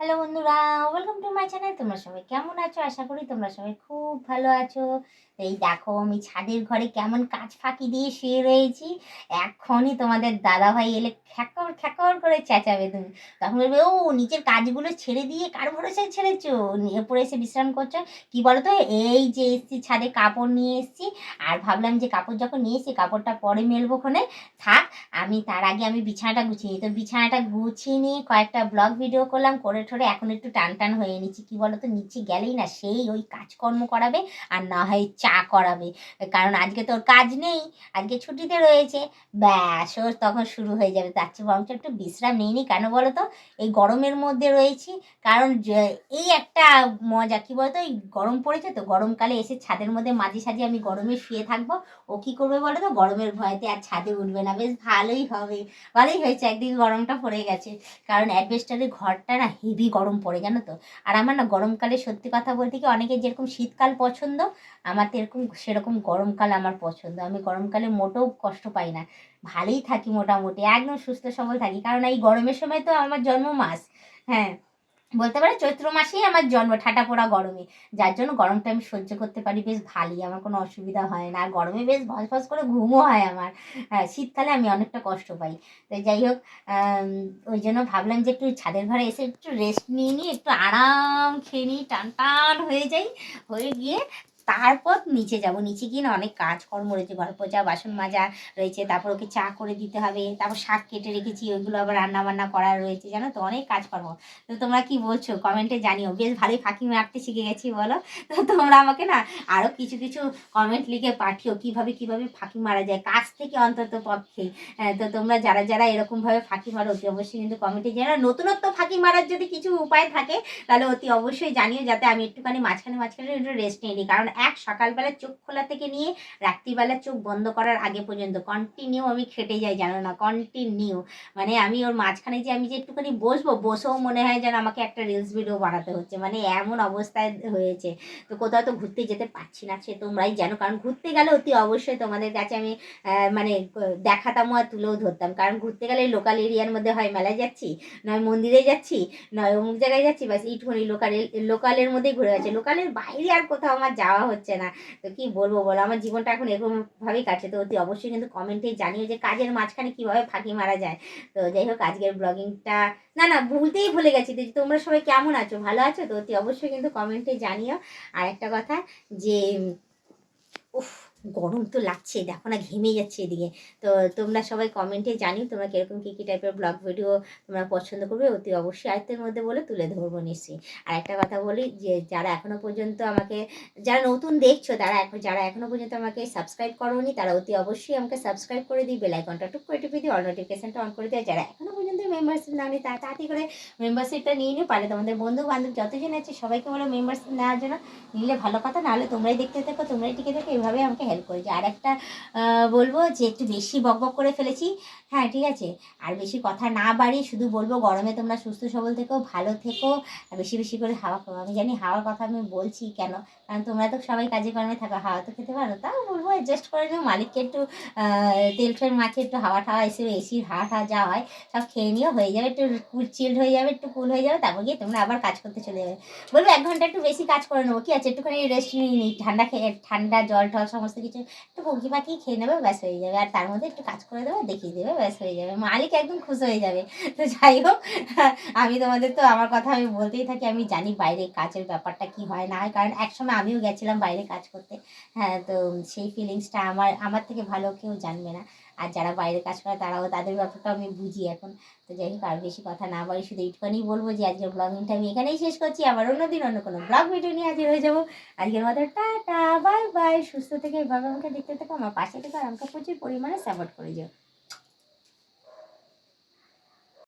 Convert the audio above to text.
Hello বন্ধুরা welcome to my channel তোমরা সবাই কেমন আছো? আশা করি তোমরা সবাই খুব ভালো আছো। এই দেখো, আমি ছাদের ঘরে কেমন কাজ ফাঁকি দিয়ে শুয়ে রয়েছি। এখনই তোমাদের দাদা ভাই এলে খ্যাকর খ্যাকর করে চেঁচাবে তুমি। তখন বলবে, ও, নিচের কাজগুলো ছেড়ে দিয়ে কার ভরসায় ছেড়েছো? পড়ে এসে বিশ্রাম করছ? কি বলো তো এই যে এসছি, ছাদে কাপড় নিয়ে এসছি। আর ভাবলাম যে কাপড় যখন নিয়ে এসছি কাপড়টা পরে মেলবো ওখানে, থাক, আমি তার আগে আমি বিছানাটা গুছিয়ে নিই। তো বিছানাটা গুছিয়ে নিয়ে কয়েকটা ব্লগ ভিডিও করলাম, করে ঠোরে এখন একটু টান টান হয়ে নিচ্ছি কি বলো তো নিচে গেলেই না সেই ওই কাজকর্ম করাবে আর না হয় চা করাবে। কারণ আজকে তোর কাজ নেই, আজকে ছুটিতে রয়েছে। ব্যাস, ওর তখন শুরু হয়ে যাবে। তার চেয়ে বরঞ্চ একটু বিশ্রাম নিই নি। কেন বলো তো এই গরমের মধ্যে রয়েছি। কারণ এই একটা মজা, কি বলতো? এই গরম পড়েছে তো, গরমকালে এসে ছাদের মধ্যে মাঝে সাঝে আমি গরমে শুয়ে থাকব। ও কি করবে বলো তো গরমের ভয়তে আর ছাদে উঠবে না। বেশ ভালোই হবে। ভালোই হয়েছে। একদিকে গরমটা পড়ে গেছে। কারণ অ্যাডভেস্টারের ঘরটা না হেভি গরম পড়ে, জানো তো? আর আমার না গরমকালে সত্যি কথা বলতে কি অনেকে যেরকম শীতকাল পছন্দ, আমার তো এরকম সেরকম গরমকাল আমার পছন্দ। আমি গরমকালে মোটেও কষ্ট পাই না। ভালোই থাকি মোটামুটি, একদম সুস্থ সবল থাকি। কারণ এই গরমের সময় তো আমার জন্ম মাস হ্যাঁ। বলতে পারে চৈত্র মাসেই আমার জন্ম ঠাটা পোড়া গরমে। যার জন্য গরমটা আমি সহ্য করতে পারি বেশ ভালোই, আমার কোনো অসুবিধা হয় না। আর গরমে বেশ ভস ভস করে ঘুমও হয় আমার। হ্যাঁ শীতকালে আমি অনেকটা কষ্ট পাই। তো যাই হোক ওই জন্য ভাবলাম যে একটু ছাদের ঘরে এসে একটু রেস্ট নিয়ে নিই, একটু আরাম খেয়ে নিই টান টান হয়ে যাই। হয়ে গিয়ে তারপর নিচে যাব। নিচে গিয়ে না অনেক কাজকর্ম রয়েছে ঘর পোচা বাসন মাজা রয়েছে তারপর ওকে চা করে দিতে হবে তারপর শাক কেটে রেখেছি ওইগুলো আবার রান্না বান্না করার রয়েছে জানো তো অনেক কাজকর্ম। তো তোমরা কি বলছো? কমেন্টে জানিও। বেশ ভালোই ফাঁকি মারতে শিখে গেছি বলো। তো তোমরা আমাকে না আরও কিছু কিছু কমেন্ট লিখে পাঠিও কীভাবে কীভাবে ফাঁকি মারা যায় কাজ থেকে অন্তত পক্ষে। হ্যাঁ, তো তোমরা যারা যারা এরকমভাবে ফাঁকি মারো অতি অবশ্যই কিন্তু কমেন্টে জানাও। নতুনত্ব ফাঁকি মারার যদি কিছু উপায় থাকে তাহলে অতি অবশ্যই জানিও যাতে আমি একটুখানি মাঝখানে মাঝখানে একটু রেস্ট নিয়ে নিই। কারণ এক সকালবেলা চোখ খোলা থেকে নিয়ে রাত্রিবেলা চোখ বন্ধ করার আগে পর্যন্ত। কন্টিনিউ আমি খেটে যাই, জানো না? কন্টিনিউ মানে আমি ওর মাঝখানে যে আমি যে একটুখানি বসবো, বসেও মনে হয় যেন আমাকে একটা রিলস ভিডিও বানাতে হচ্ছে। মানে এমন অবস্থায় হয়েছে। তো কোথাও তো ঘুরতে যেতে পারছি না, সে তোমরাই জানো। কারণ ঘুরতে গেলে অতি অবশ্যই তোমাদের কাছে আমি মানে দেখাতামও আর তুলেও ধরতাম। কারণ ঘুরতে গেলে লোকাল এরিয়ার মধ্যে হয়, মেলায় যাচ্ছি, নয় মন্দিরে যাচ্ছি, নয় অমুক জায়গায় যাচ্ছি বাস এইটুকুনি লোকাল লোকালের মধ্যেই ঘুরে যাচ্ছে লোকালের বাইরে আর কোথাও আমার যাওয়া হচ্ছে না। তো কি বলব বলো? আমার জীবনটা এখন এরকম ভাবেই কাটছে। তো অতি অবশ্যই কিন্তু কমেন্টে জানিও যে কাজের মাঝখানে কীভাবে ফাঁকি মারা যায়। তো যাই হোক, আজকের ব্লগিংটা না না, ভুলতেই ভুলে গেছি। তো তোমরা সবাই কেমন আছো? ভালো আছো? তো অতি অবশ্যই কিন্তু কমেন্টে জানিও। আর একটা কথা যে, উফ গরম তো লাগছে দেখো না ঘেমে যাচ্ছে এদিকে। তো তোমরা সবাই কমেন্টে জানিও, তোমরা কীরকম, কী কী টাইপের ব্লগ ভিডিও তোমরা পছন্দ করবে, অতি অবশ্যই আয়ত্তের মধ্যে বলে তুলে ধরবো নিশ্চয়ই। আর একটা কথা বলি যে, যারা এখনও পর্যন্ত আমাকে, যারা নতুন দেখছ, তারা এখন, যারা এখনও পর্যন্ত আমাকে সাবস্ক্রাইব করোনি, তারা অতি অবশ্যই আমাকে সাবস্ক্রাইব করে দিই বেল আইকনটা টুক করে টিপে দিই অল নোটিফিকেশনটা অন করে দিই যারা এখনও পর্যন্ত মেম্বারশিপ না তারা তাড়াতাড়ি করে মেম্বারশিপটা নিয়ে নিও পারে তোমাদের বন্ধু বান্ধব যতজন আছে সবাইকে বলো মেম্বারশিপ নেওয়ার জন্য। নিলে ভালো কথা, নাহলে তোমরাই দেখতে থাকো, তোমরাই টিকে থাকো এভাবে আমাকে হেল্প করেছে আর একটা বলব যে একটু বেশি বক বক করে ফেলেছি হ্যাঁ ঠিক আছে? আর বেশি কথা না বাড়িয়ে শুধু বলব গরমে তোমরা সুস্থ সবল থেকো, ভালো থেকো, আর বেশি বেশি করে হাওয়া খাও। আমি জানি হাওয়ার কথা আমি বলছি কেন? কারণ তোমরা তো সবাই কাজে কর্মে থাকো, হাওয়া তো খেতে পারো, তাও বলব অ্যাডজাস্ট করে নিও। মালিককে একটু তেল ফেল মাখিয়ে একটু হাওয়া ঠাওয়া এসে এসির হাওয়া টাওয়া যা হয়, সব খেয়ে নিও হয়ে যাবে, একটু কুল চিল্ড হয়ে যাবে, একটু কুল হয়ে যাবে, তারপর গিয়ে তোমরা আবার কাজ করতে চলে যাবে। বলব এক ঘণ্টা একটু বেশি কাজ করে নেব, কি আছে? একটুখানি রেস্ট নিয়ে নিই ঠান্ডা খেয়ে, ঠান্ডা জল টল সমস্ত কিছু, একটু পঙ্কি পাখি খেয়ে নেবে, ব্যাস হয়ে যাবে। আর তার মধ্যে একটু কাজ করে দেবে, দেখিয়ে দেবে, ব্যাস হয়ে যাবে। মালিক একদম খুশি হয়ে যাবে। তো যাই হোক, আমি তোমাদের তো আমার কথা আমি বলতেই থাকি, আমি জানি বাইরে কাজের ব্যাপারটা কি হয়, না হয়। কারণ একসময় আমিও গেছিলাম বাইরে কাজ করতে। হ্যাঁ তো সেই ফিলিংসটা আমার আমার থেকে ভালো কেউ জানবে না। আর যারা বাইরে কাজ করে তারাও তাদের ব্যাপারটা আমি বুঝি এখন। তো যাই হোক, আর বেশি কথা না বলি শুধু এইটুখানি বলব যে, আজকের ব্লগিংটা আমি এখানেই শেষ করছি। আবার অন্যদিন অন্য কোনো ব্লগ ভিডিও নিয়ে হাজির হয়ে যাব। আজকের মতো টাটা বাই বাই সুস্থ থেকে এভাবে আমাকে দেখতে থাকো, আমার পাশে থেকে, আর আমাকে প্রচুর পরিমাণে সাপোর্ট করে যাও।